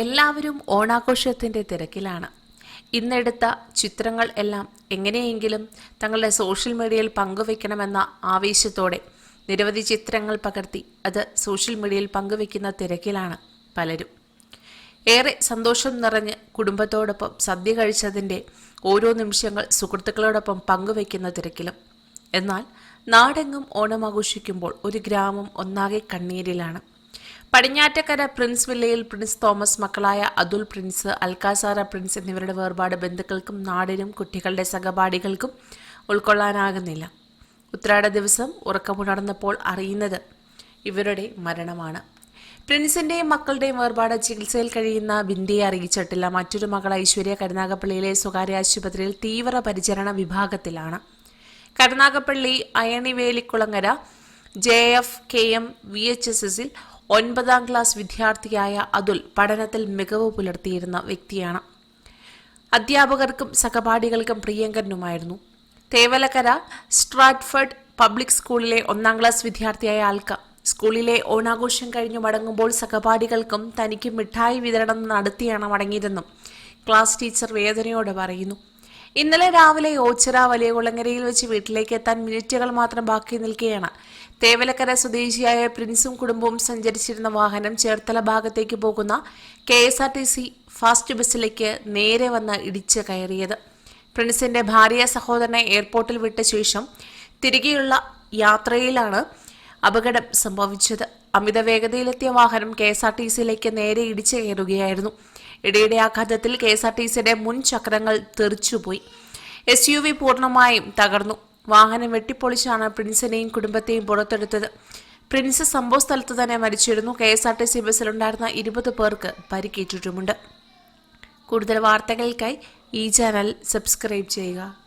എല്ലാവരും ഓണാഘോഷത്തിന്റെ തിരക്കിലാണ്. ഇന്നെടുത്ത ചിത്രങ്ങൾ എല്ലാം എങ്ങനെയെങ്കിലും തങ്ങളുടെ സോഷ്യൽ മീഡിയയിൽ പങ്കുവെക്കണമെന്ന ആവേശത്തോടെ നിരവധി ചിത്രങ്ങൾ പകർത്തി അത് സോഷ്യൽ മീഡിയയിൽ പങ്കുവെക്കുന്ന തിരക്കിലാണ് പലരും. ഏറെ സന്തോഷം നിറഞ്ഞ് കുടുംബത്തോടൊപ്പം സദ്യ കഴിച്ചതിന്റെ ഓരോ നിമിഷങ്ങൾ സുഹൃത്തുക്കളോടൊപ്പം പങ്കുവെക്കുന്ന തിരക്കിലും. എന്നാൽ നാടെങ്ങും ഓണം ആഘോഷിക്കുമ്പോൾ ഒരു ഗ്രാമം ഒന്നാകെ കണ്ണീരിലാണ്. പടിഞ്ഞാറ്റക്കര പ്രിൻസ് വില്ലയിൽ പ്രിൻസ് തോമസ് മക്കളായ അതുൽ പ്രിൻസ് അൽക്കാസാര പ്രിൻസ് എന്നിവരുടെ വേർപാട് ബന്ധുക്കൾക്കും നാടിനും കുട്ടികളുടെ സഹപാഠികൾക്കും ഉൾക്കൊള്ളാനാകുന്നില്ല. ഉത്രാട ദിവസം ഉറക്കമുണർന്നപ്പോൾ അറിയുന്നത് ഇവരുടെ മരണമാണ്. പ്രിൻസിന്റെയും മക്കളുടെയും വേർപാട് ചികിത്സയിൽ കഴിയുന്ന ബിന്ദിയെ അറിയിച്ചിട്ടില്ല. മറ്റൊരു മകൾ ഐശ്വര്യ കരുനാഗപ്പള്ളിയിലെ സ്വകാര്യ ആശുപത്രിയിൽ തീവ്ര പരിചരണ വിഭാഗത്തിലാണ്. Karunagappally Ayanivelikulangara J F K M V H S എസിൽ ഒൻപതാം ക്ലാസ് വിദ്യാർത്ഥിയായ അതുൽ പഠനത്തിൽ മികവ് പുലർത്തിയിരുന്ന വ്യക്തിയാണ്. അധ്യാപകർക്കും സഹപാഠികൾക്കും പ്രിയങ്കരനുമായിരുന്നു. തേവലക്കര സ്ട്രാറ്റ്ഫർഡ് പബ്ലിക് സ്കൂളിലെ ഒന്നാം ക്ലാസ് വിദ്യാർത്ഥിയായ ആൽക്ക സ്കൂളിലെ ഓണാഘോഷം കഴിഞ്ഞു മടങ്ങുമ്പോൾ സഹപാഠികൾക്കും തനിക്ക് മിഠായി വിതരണം നടത്തിയാണ് മടങ്ങിയതെന്നും ക്ലാസ് ടീച്ചർ വേദനയോടെ പറയുന്നു. ഇന്നലെ രാവിലെ ഓച്ചിറ വലിയ കുളങ്ങരയിൽ വെച്ച് വീട്ടിലേക്ക് എത്താൻ മിനിറ്റുകൾ മാത്രം ബാക്കി നിൽക്കുകയാണ്. തേവലക്കര സ്വദേശിയായ പ്രിൻസും കുടുംബവും സഞ്ചരിച്ചിരുന്ന വാഹനം ചേർത്തല ഭാഗത്തേക്ക് പോകുന്ന K S R T C fast ബസ്സിലേക്ക് നേരെ വന്ന് ഇടിച്ച് കയറിയത്. പ്രിൻസിന്റെ ഭാര്യ സഹോദരനെ എയർപോർട്ടിൽ വിട്ട ശേഷം തിരികെയുള്ള യാത്രയിലാണ് അപകടം സംഭവിച്ചത്. അമിത വേഗതയിലെത്തിയ വാഹനം കെ എസ് ആർ ടി സിയിലേക്ക് നേരെ ഇടിച്ചു കയറുകയായിരുന്നു. ഇടിയുടെ ആഘാതത്തിൽ കെ എസ് ആർ ടി സിയുടെ മുൻ ചക്രങ്ങൾ തെറിച്ചുപോയി. എസ് യു വി പൂർണമായും തകർന്നു. വാഹനം വെട്ടിപ്പൊളിച്ചാണ് പ്രിൻസിനെയും കുടുംബത്തെയും പുറത്തെടുത്തത്. പ്രിൻസ് സംഭവ സ്ഥലത്ത് തന്നെ മരിച്ചിരുന്നു. K S R T C ബസ്സിലുണ്ടായിരുന്ന ഇരുപത് പേർക്ക് പരിക്കേറ്റിട്ടുമുണ്ട്. കൂടുതൽ വാർത്തകൾക്കായി ഈ ചാനൽ സബ്സ്ക്രൈബ് ചെയ്യുക.